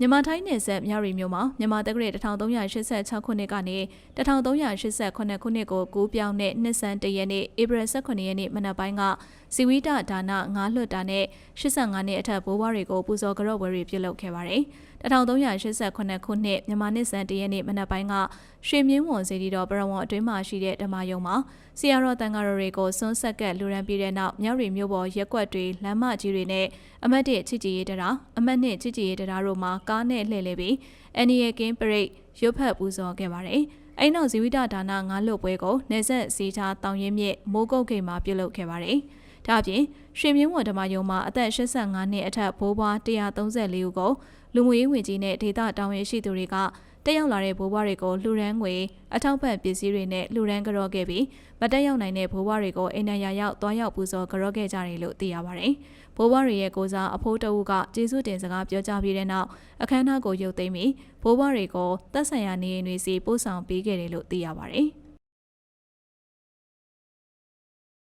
မြန်မာထိုင်းနယ်စပ်မြရီမြို့မှာမြန်မာတက္ကရာ1386ခုနှစ်ကနေ1388ခုနှစ်ကိုကူးပြောင်းတဲ့နှစ်ဆန်းတရက်နေ့ဧပြီ18ရက်နေ့မနက်ပိုင်းကစီဝီဒဒါနငါးလွတ်တာနဲ့85နှစ်အထက်ဘိုးဘွားတွေကိုပူဇော်ကြော့ဝဲတွေပြုလုပ်ခဲ့ပါတယ်။1388ခုနှစ်မြန်မာနှစ်ဆန်းတရက်နေ့မနက်ပိုင်းကရွှေမြင်းဝန်စီတီတော်ပရဝံအတွင်းမှာရှိတဲ့ဓမ္မယုံမှာဆီယာရောတန်ဃာတော်တွေကိုစွန်းဆက်ကလူရန်ပြီးတဲ့နောက်မြောက်ရီမြို့ပေါ်ရက်ကွက်တွေလမ်းမကြီးတွေနဲ့အမတ်တစ်ချစ်ကြည်ရေးတရားအမတ်နှစ်ချစ်ကြည်ရေးတရားတို့မှာကားနဲ့လှည့်လည်ပြီးအန်နီယကင်းပရိတ်ရွတ်ဖတ်ပူဇော်ခဲ့ပါတယ်။အဲ့နောက်ဇီဝိတဒါနငါးလွတ်ပွဲကိုနေဆက်စီချာတောင်ရင်မြစ်မိုးကုတ်ဂိတ်မှာပြုလုပ်ခဲ့ပါတယ်။ ဒါအပြင်ရွှေမြင်းဝန်ဓမ္မယုံမှာအသက်85နှစ်အထက်ဘိုးဘွား134ဦးကိုလူမှုရေးဝန်ကြီးနဲ့ဒေသတာဝန်ရှိသူတွေကတက်ရောက်လာတဲ့ဘိုးဘွားတွေကိုလှူဒန်းငွေအထောက်ပံ့ပစ္စည်းတွေနဲ့လှူဒန်းကြော့ခဲ့ပြီးမတက်ရောက်နိုင်တဲ့ဘိုးဘွားတွေကိုအိမ်နံရရောက်သွားရောက်ပူဇော်ကြော့ခဲ့ကြတယ်လို့သိရပါတယ်။ဘိုးဘွားတွေရဲ့ကိုစားအဖိုးတအုပ်ကကျေးဇူးတင်စကားပြောကြားပြီးတဲ့နောက်အခမ်းအနားကိုရုပ်သိမ်းပြီးဘိုးဘွားတွေကိုသက်ဆိုင်ရာနေအိမ်တွေစီပို့ဆောင်ပေးခဲ့တယ်လို့သိရပါတယ်။